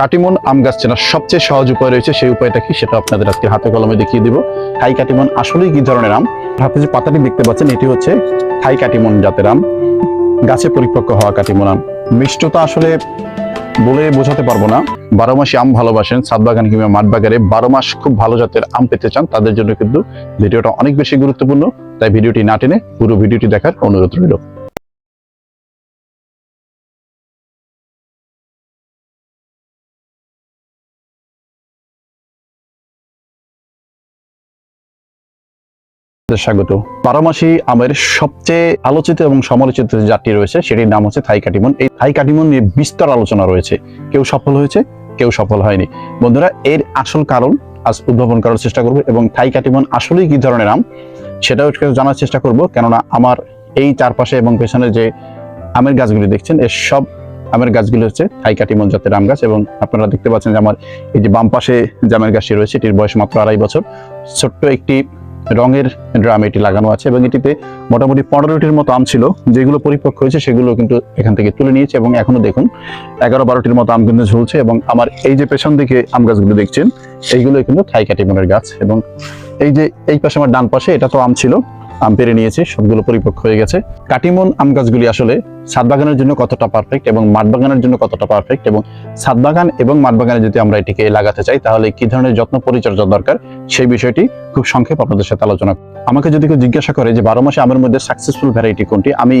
কাটিমন আম গাছ চেনার সবচেয়ে সহজ উপায় রয়েছে, সেই উপায়টা কি সেটা আপনাদের আজকে হাতে কলমে দেখিয়ে দিব। থাই কাটিমন আসলেই কি ধরনের আম? হাতে যে পাতাটি দেখতে পাচ্ছেন, এটি হচ্ছে থাই কাটিমন জাতের আম। গাছে পরিপক্ক হওয়া কাটিমন আম। মিষ্টতা আসলে বলে বোঝাতে পারব না। বারো মাসে আম ভালোবাসেন, ছাদ বাগান কিংবা মাঠ বাগানে বারো মাস খুব ভালো জাতের আম পেতে চান, তাদের জন্য কিন্তু ভিডিওটা অনেক বেশি গুরুত্বপূর্ণ। তাই ভিডিওটি না টেনে পুরো ভিডিওটি দেখার অনুরোধ রইল। স্বাগত। বারোমাসি আমের সবচেয়ে আলোচিত এবং সমালোচিত জাতটি রয়েছে, সেটির নাম হচ্ছে থাই কাটিমন এই থাই কাটিমন নিয়ে বিস্তর আলোচনা রয়েছে। কেউ সফল হয়েছে, কেউ সফল হয়নি। বন্ধুরা, এর আসল কারণ আজ উদ্ভাবন করার চেষ্টা করব এবং থাই কাটিমন আসলেই কি ধরনের আম, সেটাও জানার চেষ্টা করব। কেননা, আমার এই চারপাশে এবং পেছনে যে আমের গাছগুলি দেখছেন এর সব আমের গাছগুলি হচ্ছে থাই কাটিমন জাতের আম গাছ এবং আপনারা দেখতে পাচ্ছেন যে আমার এই যে বাম পাশে যে আমের গাছটি রয়েছে, এটির বয়স মাত্র আড়াই বছর। ছোট্ট একটি রঙের ড্রাম এটি লাগানো আছে এবং এটিতে মোটামুটি পনেরোটির মতো আম ছিল। যেগুলো পরিপক্ক হয়েছে সেগুলো কিন্তু এখান থেকে তুলে নিয়েছে এবং এখনও দেখুন, এগারো বারোটির মতো আম কিন্তু ঝুলছে এবং আমার এই যে পেছন দিকে আম গাছগুলো দেখছেন এইগুলো কিন্তু থাই কাটিমনের গাছ এবং এই যে, এই পাশে আমার ডান পাশে এটা তো আম ছিল। আম পেরে নিয়েছে, সবগুলো পরিপক্ক হয়ে গেছে কাটিমন আম গাছগুলি আসলে ছাদ বাগানের জন্য কতটা পারফেক্ট এবং মাঠ বাগানের জন্য কতটা পারফেক্ট এবং ছাদ বাগান এবং মাঠ বাগানে যদি আমরা এটিকে লাগাতে চাই, তাহলে কি ধরনের যত্ন পরিচর্যা দরকার সেই বিষয়টি খুব সংক্ষেপ আপনাদের সাথে আলোচনা। আমাকে যদি কেউ জিজ্ঞাসা করে যে বারো মাসে আমের মধ্যে সাকসেসফুল ভ্যারাইটি কোনটি, আমি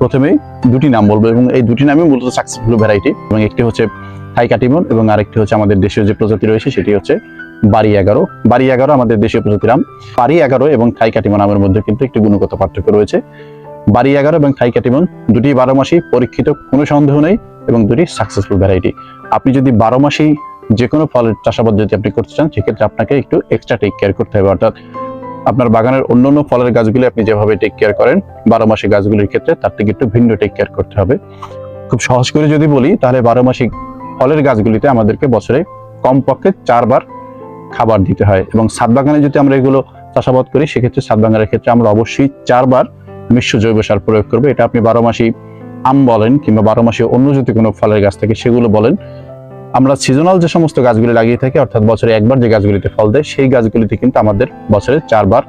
প্রথমে দুটি নাম বলব এবং এই দুটি নামই মূলত সাকসেসফুল ভ্যারাইটি এবং একটি হচ্ছে থাই কাটিমন এবং আরেকটি হচ্ছে আমাদের দেশীয় যে প্রজাতি রয়েছে, সেটি হচ্ছে বাড়ি এগারো। বাড়ি এগারো আমাদের দেশীয় প্রজাতির আম। বাড়ি এগারো এবং থাই কাটিমন আমের মধ্যে কিন্তু একটি গুণগত পার্থক্য রয়েছে। বাড়ি এগারো এবং থাই কাটিমন দুটি বারো মাসই পরীক্ষিত, কোনো সন্দেহ নেই এবং দুটি সাকসেসফুল ভ্যারাইটি আপনি যদি বারো মাসেই যে কোনো ফলের চাষাবাদ যদি আপনি করতে চান, সেক্ষেত্রে আপনাকে একটু এক্সট্রা টেক কেয়ার করতে হবে। অর্থাৎ আপনার বাগানের অন্যান্য ফলের গাছগুলি আপনি যেভাবে টেক কেয়ার করেন, বারো মাসে গাছগুলির ক্ষেত্রে তার থেকে একটু ভিন্ন টেক কেয়ার করতে হবে। খুব সহজ করে যদি বলি, তাহলে বারো মাসিক ফলের গাছগুলিতে আমাদেরকে বছরে কমপক্ষে চারবার খাবার দিতে হয়। এবং ছাদ বাগানে যদি আমরা এগুলো চাষাবাদ করি, সেক্ষেত্রে ছাদ বাগানের ক্ষেত্রে আমরা অবশ্যই চারবার মিশ্র জৈব সার প্রয়োগ করব। এটা আপনি বারো মাসি আম বলেন কিংবা বারো মাসে অন্য যদি কোনো ফলের গাছ থাকে, সেগুলো বলেন। আমরা সিজনাল যে সমস্ত গাছগুলি লাগিয়ে থাকি, অর্থাৎ বছরে একবার যে গাছগুলিতে ফল দেয়, সেই গাছগুলিতে কিন্তু আমাদের বছরে চারবার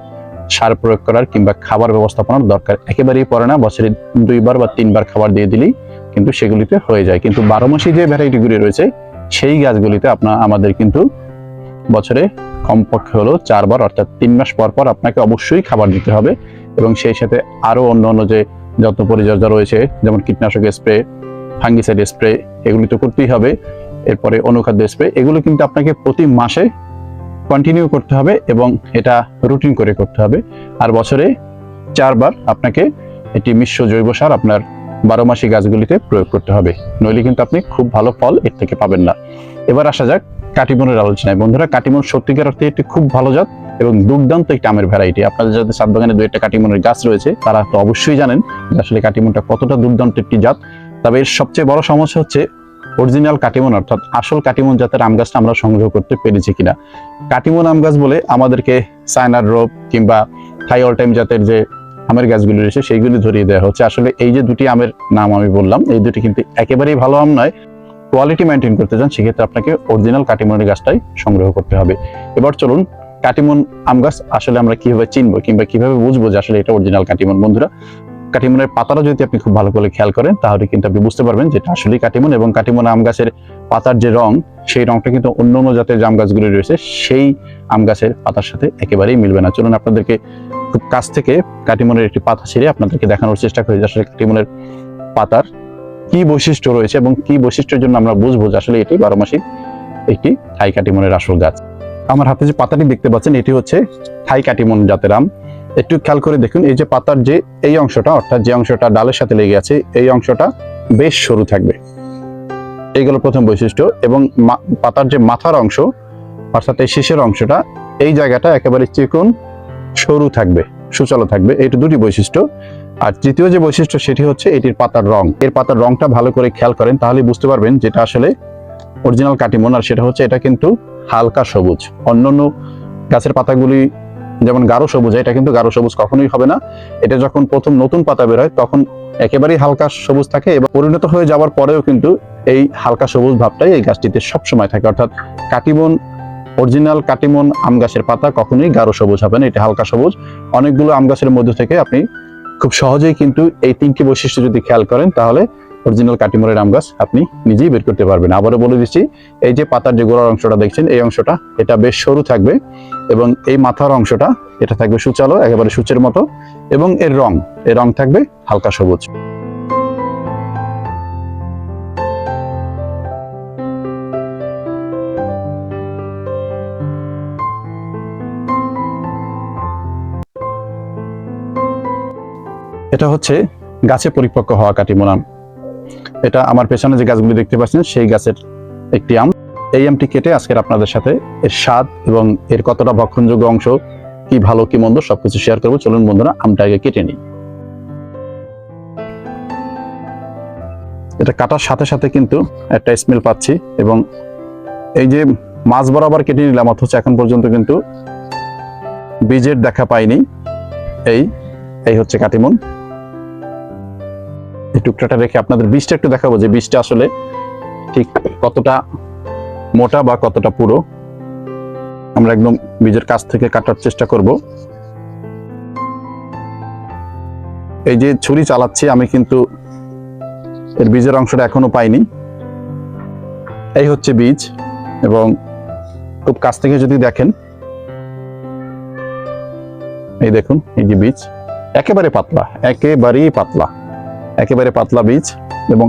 সার প্রয়োগ করার কিংবা খাবার ব্যবস্থাপনার দরকার একেবারেই পড়ে না। বছরে দুইবার বা তিনবার খাবার দিয়ে দিলেই কিন্তু সেগুলিতে হয়ে যায়। কিন্তু বারো মাসি যে ভ্যারাইটিগুলি রয়েছে, সেই গাছগুলিতে আপনার আমাদের কিন্তু বছরে কমপক্ষে হলো চারবার, অর্থাৎ তিন মাস পর পর আপনাকে অবশ্যই খাবার দিতে হবে এবং সেই সাথে আরও অন্য অন্য যে যত্ন পরিচর্যা রয়েছে, যেমন কীটনাশক স্প্রে, ফাঙ্গিসাইড স্প্রে, এগুলি তো করতেই হবে। এরপরে অনুখাদ্য স্প্রে, এগুলো কিন্তু আপনাকে প্রতি মাসে কন্টিনিউ করতে হবে এবং এটা রুটিন করে করতে হবে। আর বছরে চারবার আপনাকে এটি মিশ্র জৈব সার আপনার বারো মাসি গাছগুলিতে প্রয়োগ করতে হবে। নইলে কিন্তু আপনি খুব ভালো ফল এর থেকে পাবেন না। এবার আসা যাক কাটিমনের আলোচনায়। বন্ধুরা, কাটিমন সত্যিকার অর্থে একটি খুব ভালো জাত এবং দুর্দান্ত একটি আমের ভ্যারাইটি আপনাদের যাদের সাত বাগানে দু একটা কাটিমনের গাছ রয়েছে, তারা তো অবশ্যই জানেন যে আসলে কাটিমনটা কতটা দুর্দান্ত একটি জাত। তবে এর সবচেয়ে বড় সমস্যা হচ্ছে অরিজিনাল কাটিমন, অর্থাৎ আসল কাটিমন জাতের আম গাছটা আমরা সংগ্রহ করতে পেরেছি কিনা। কাটিমন আম গাছ বলে আমাদেরকে চায়নার রোপ কিংবা থাই অল টাইম জাতের যে আমের গাছগুলি রয়েছে, সেইগুলি ধরিয়ে দেওয়া হচ্ছে। আসলে এই যে দুটি আমের নাম আমি বললাম, এই দুটি কিন্তু একেবারেই ভালো আম নয় কোয়ালিটি মেনটেন করতে চান, সেক্ষেত্রে আপনাকে অরিজিনাল কাটিমনের গাছটাই সংগ্রহ করতে হবে। এবার চলুন, কাটিমন আম গাছ আসলে আমরা কীভাবে চিনবো কিংবা কীভাবে বুঝব যে আসলে এটা অরিজিনাল কাটিমন? বন্ধুরা, কাটিমনের পাতাটা যদি আপনি খুব ভালো করে খেয়াল করেন, তাহলে কিন্তু আপনি বুঝতে পারবেন যে এটা আসলেই কাটিমন এবং কাটিমন আম গাছের পাতার যে রং, সেই রংটা কিন্তু অন্য অন্য জাতের যে আম গাছগুলি রয়েছে, সেই আম গাছের পাতার সাথে একেবারেই মিলবে না। চলুন, আপনাদেরকে খুব কাছ থেকে কাটিমনের একটি পাতা ছিঁড়ে আপনাদেরকে দেখানোর চেষ্টা করি যে আসলে কাটিমনের পাতার কি বৈশিষ্ট্য রয়েছে এবং কি বৈশিষ্ট্যের জন্য আমরা বুঝব যে আসলে এটি বারো মাসিক একটি থাই কাটিমনের আসল গাছ। আমার হাতে যে পাতাটি দেখতে পাচ্ছেন, এটি হচ্ছে থাই কাটিমন জাতের আম। একটু খেয়াল করে দেখুন, এই যে পাতার যে এই অংশটা, অর্থাৎ যে অংশটা ডালের সাথে লেগে আছে, এই অংশটা বেশ সরু থাকবে। এইগুলো প্রথম বৈশিষ্ট্য এবং পাতার যে মাথার অংশ, অর্থাৎ এই শেষের অংশটা, এই জায়গাটা একেবারে চিকন, সরু থাকবে, সুচালো থাকবে। এটা দুটি বৈশিষ্ট্য। আর তৃতীয় যে বৈশিষ্ট্য সেটি হচ্ছে এটির পাতার রং। এর পাতার রংটা ভালো করে খেয়াল করেন তাহলে বুঝতে পারবেন যেটা আসলে অরিজিনাল কাটিমন আর সেটা হচ্ছে এটা কিন্তু হালকা সবুজ। অন্যান্য গাছের পাতাগুলি যেমন গাঢ় সবুজ, এটা কিন্তু গাঢ় সবুজ কখনোই হবে না। এটা যখন প্রথম নতুন পাতা বের হয়, তখন একেবারেই হালকা সবুজ থাকে এবং পরিণত হয়ে যাওয়ার পরেও কিন্তু এই হালকা সবুজ ভাবটাই এই গাছটিতে সবসময় থাকে। অর্থাৎ কাটিমন অরিজিনাল কাটিমন আম গাছের পাতা কখনোই গাঢ় সবুজ হবে না, এটা হালকা সবুজ। অনেকগুলো আম গাছের মধ্যে থেকে আপনি খুব সহজেই কিন্তু এই তিনটি বৈশিষ্ট্য যদি খেয়াল করেন, তাহলে অরিজিনাল কাটিমরের আম গাছ আপনি নিজেই বের করতে পারবেন। আবারও বলে দিচ্ছি, এই যে পাতার যে গোড়ার অংশটা দেখছেন, এই অংশটা এটা বেশ সরু থাকবে এবং এই মাথার অংশটা এটা থাকবে সুচালো, একেবারে সূচের মতো এবং এর রং এর রং থাকবে হালকা সবুজ। এটা হচ্ছে গাছে পরিপক্ক হওয়া কাটিমন আম এটা আমার পেছনে যে গাছগুলি দেখতে পাচ্ছেন, সেই গাছের একটি আম। এই আমটি কেটে আজকের আপনাদের সাথে এর স্বাদ এবং এর কতটা ভক্ষণযোগ্য অংশ, কি ভালো, কি মন্দ সবকিছু শেয়ার করব। চলুন বন্ধুরা, আমটা আগে কেটে নিই। এটা কাটার সাথে সাথে কিন্তু একটা স্মেল পাচ্ছি এবং এই যে মাছ বরাবর কেটে নিলাম, অথচ এখন পর্যন্ত কিন্তু বীজের দেখা পাইনি। এই এই হচ্ছে কাটিমন এই রেখে আপনাদের বীজটা একটু দেখাবো যে বীজটা আসলে ঠিক কতটা মোটা বা কতটা পুরো। আমরা একদম বীজের কাছ থেকে কাটার চেষ্টা করব। এই যে ছুরি চালাচ্ছি, আমি কিন্তু এর বীজের অংশটা এখনও পাইনি। এই হচ্ছে বীজ এবং খুব কাছ থেকে যদি দেখেন, এই দেখুন, এই যে বীজ, একেবারে পাতলা, একেবারেই পাতলা। একেবারে পাতলা বীজ এবং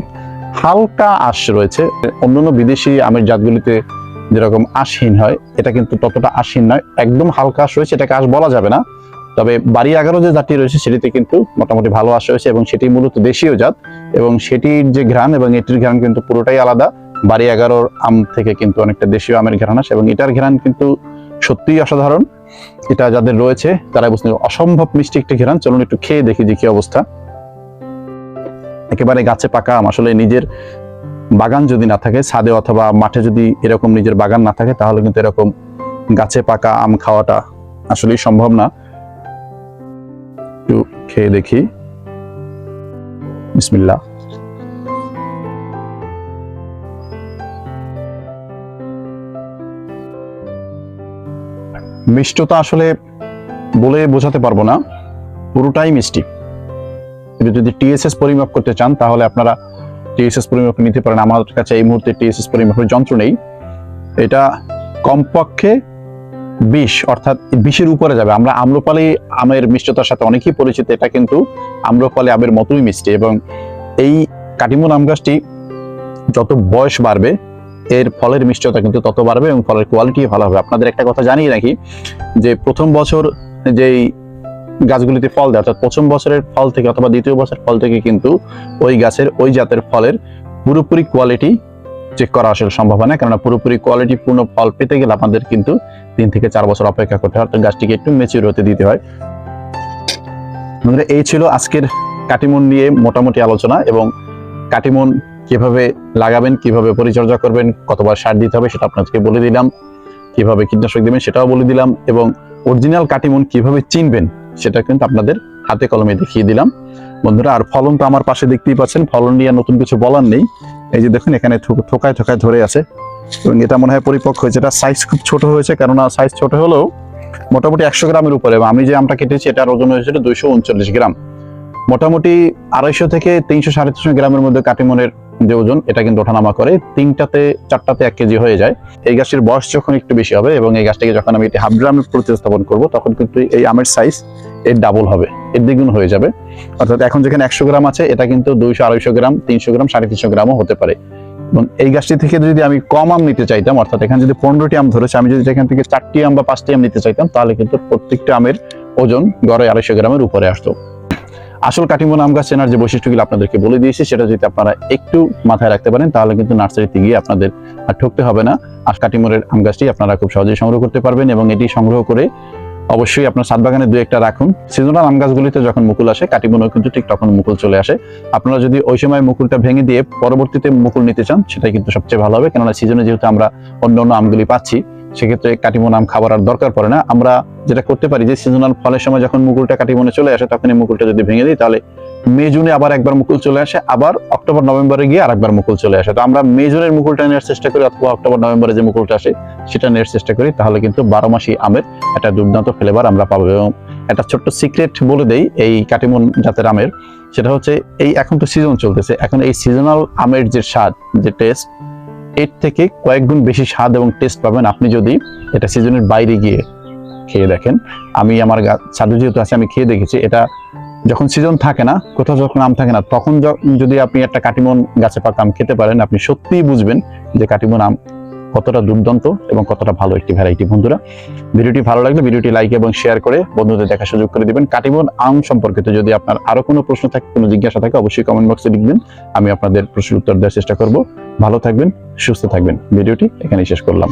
হালকা আঁশ রয়েছে। অন্যান্য বিদেশি আমের জাতগুলিতে যেরকম আঁশহীন হয়, এটা কিন্তু ততটা আঁশহীন নয়, একদম হালকা আঁশ রয়েছে, এটাকে আঁশ বলা যাবে না। তবে বাড়ি এগারো যে জাতটি রয়েছে, সেটিতে কিন্তু মোটামুটি ভালো আঁশ রয়েছে এবং সেটি মূলত দেশীয় জাত এবং সেটির যে ঘ্রাণ এবং এটির ঘ্রাণ কিন্তু পুরোটাই আলাদা। বাড়ি এগারোর আম থেকে কিন্তু অনেকটা দেশীয় আমের ঘ্রাণ আসে এবং এটার ঘ্রাণ কিন্তু সত্যিই অসাধারণ। এটা যাদের রয়েছে, তারা বুঝতে অসম্ভব মিষ্টি একটি ঘেরান চলুন একটু খেয়ে দেখি যে কি অবস্থা। একেবারে গাছে পাকা আম। আসলে নিজের বাগান যদি না থাকে, ছাদে অথবা মাঠে যদি এরকম নিজের বাগান না থাকে, তাহলে কিন্তু এরকম গাছে পাকা আম খাওয়াটা আসলেই সম্ভব না। একটু খেয়ে দেখি। বিসমিল্লাহ। মিষ্টতা আসলে বলে বোঝাতে পারব না। পুরোটাই মিষ্টি। এটা যদি টিএসএস পরিমাপ করতে চান, তাহলে আপনারা টিএসএস পরিমাপ নিতে পারেন। আমার কাছে এই মুহূর্তে টিএসএস পরিমাপের যন্ত্র নেই। এটা কমপক্ষে বিশ, অর্থাৎ বিশের উপরে যাবে। আমরা আম্রপালি আমের মিষ্টতার সাথে অনেকেই পরিচিত। এটা কিন্তু আম্রপালি আমের মতোই মিষ্টি এবং এই কাটিমন আম গাছটি যত বয়স বাড়বে, এর ফলের মিষ্টতা কিন্তু তত বাড়বে এবং ফলের কোয়ালিটি ভালো হবে। আপনাদের একটা কথা জানিয়ে রাখি যে, প্রথম বছর যেই গাছগুলিতে ফল দেয় অর্থাৎ প্রথম বছরের ফল থেকে অথবা দ্বিতীয় বছর ফল থেকে কিন্তু ওই গাছের ওই জাতের ফলের পুরোপুরি কোয়ালিটি চেক করা আসলে সম্ভব হয় না। কেননা পুরোপুরি কোয়ালিটি পূর্ণ ফল পেতে গেলে আমাদের কিন্তু তিন থেকে চার বছর অপেক্ষা করতে হয় অর্থাৎ গাছটিকে একটু মেচিউর হতে দিতে হয়। বন্ধুরা, এই ছিল আজকের কাটিমন নিয়ে মোটামুটি আলোচনা এবং কাটিমন কীভাবে লাগাবেন কীভাবে পরিচর্যা করবেন কতবার সার দিতে হবে সেটা আপনাদেরকে বলে দিলাম কীভাবে কীটনাশক দেবেন সেটাও বলে দিলাম এবং অরিজিনাল কাটিমন কীভাবে চিনবেন সেটা কিন্তু আপনাদের হাতে কলমে দেখিয়ে দিলাম। বন্ধুরা, আর ফলন তো আমার পাশে দেখতেই পাচ্ছেন। ফলন নিয়ে নতুন কিছু বলার নেই। এই যে দেখুন, এখানে ঠোকায় ঠোকায় ধরে আছে। এবং এটা মনে হয় পরিপক্ক হয়েছে। এটা সাইজ খুব ছোট হয়েছে, কেননা সাইজ ছোট হলেও মোটামুটি একশো গ্রামের উপরে। আমি যে আমটা কেটেছি, এটার ওজন হয়েছিল দুইশো উনচল্লিশ গ্রাম। মোটামুটি আড়াইশো থেকে তিনশো, সাড়ে তিনশো গ্রামের মধ্যে কাটিমনের যে ওজন, এটা কিন্তু ওঠানামা করে। তিনটাতে, চারটাতে এক কেজি হয়ে যায়। এই গাছটির বয়স যখন একটু বেশি হবে এবং এই গাছটিকে যখন আমি এটি হাফ ড্রামে প্রতিস্থাপন করব, তখন কিন্তু এই আমের সাইজ এর ডাবল হবে। এর দ্বিগুণ হয়ে যাবে। অর্থাৎ এখন যেখানে একশো গ্রাম আছে, এটা কিন্তু দুইশো, আড়াইশো গ্রাম, তিনশো গ্রাম, সাড়ে তিনশো গ্রামও হতে পারে। এবং এই গাছটি থেকে যদি আমি কম আম নিতে চাইতাম, অর্থাৎ এখানে যদি পনেরোটি আম ধরেছে, আমি যদি এখান থেকে চারটি আম বা পাঁচটি আম নিতে চাইতাম, তাহলে কিন্তু প্রত্যেকটা আমের ওজন গড়ে আড়াইশো গ্রামের উপরে আসতো। আসল কাটিমন আম গাছ চেনার যে বৈশিষ্ট্যগুলো আপনাদেরকে বলে দিয়েছি, সেটা যদি আপনারা একটু মাথায় রাখতে পারেন, তাহলে কিন্তু নার্সারিতে গিয়ে আপনাদের আর ঠকতে হবে না। আর কাটিমনের আম গাছটি আপনারা খুব সহজেই সংগ্রহ করতে পারবেন এবং এটি সংগ্রহ করে অবশ্যই আপনার ছাদ বাগানে দু একটা রাখুন। সিজনাল আম গাছগুলিতে যখন মুকুল আসে কাটিমনও কিন্তু ঠিক তখন মুকুল চলে আসে। আপনারা যদি ওই সময় মুকুলটা ভেঙে দিয়ে পরবর্তীতে মুকুল নিতে চান, সেটাই কিন্তু সবচেয়ে ভালো হবে। কেননা সিজনে যেহেতু আমরা অন্য অন্য আমগুলি পাচ্ছি সেক্ষেত্রে কাটিমন আম খাবার আর দরকার পড়ে না। আমরা যেটা করতে পারি যে সিজনাল ফলের সময় যখন মুকুলটা কাটিমনে চলে আসে, তখন এই মুকুলটা যদি ভেঙে দিই, তাহলে মে, জুনে আবার একবার মুকুল চলে আসে, আবার অক্টোবর, নভেম্বরে গিয়ে আরেকবার মুকুল চলে আসে। তো আমরা মে, জুনের মুকুলটা নেওয়ার চেষ্টা করি, অথবা অক্টোবর, নভেম্বরে যে মুকুলটা আসে, সেটা নেওয়ার চেষ্টা করি। তাহলে কিন্তু বারো মাসি আমের একটা দুর্দান্ত ফ্লেভার আমরা পাবো। এবং একটা ছোট্ট সিক্রেট বলে দেই এই কাটিমন জাতের আমের, সেটা হচ্ছে এই এখন তো সিজন চলতেছে। এখন এই সিজনাল আমের যে স্বাদ, যে টেস্ট এর থেকে কয়েক গুণ বেশি স্বাদ এবং টেস্ট পাবেন আপনি যদি এটা সিজনের বাইরে গিয়ে খেয়ে দেখেন। আমি আমার সাধু যেহেতু আছে, আমি খেয়ে দেখেছি। এটা যখন সিজন থাকে না, কোথাও যখন আম থাকে না, তখন যদি আপনি একটা কাটিমন গাছে পাকা আম খেতে পারেন, আপনি সত্যিই বুঝবেন যে কাটিমন আম কতটা দুর্দান্ত এবং কতটা ভালো একটি ভ্যারাইটি বন্ধুরা। ভিডিওটি ভালো লাগলে ভিডিওটি লাইক এবং শেয়ার করে বন্ধুদের দেখা সুযোগ করে দিবেন। কাটিবন আম সম্পর্কিত যদি আপনার আরও কোনো প্রশ্ন থাকে, কোনো জিজ্ঞাসা থাকে, অবশ্যই কমেন্ট বক্সে লিখবেন আমি আপনাদের প্রশ্নের উত্তর দেওয়ার চেষ্টা করব। ভালো থাকবেন, সুস্থ থাকবেন। ভিডিওটি এখানেই শেষ করলাম।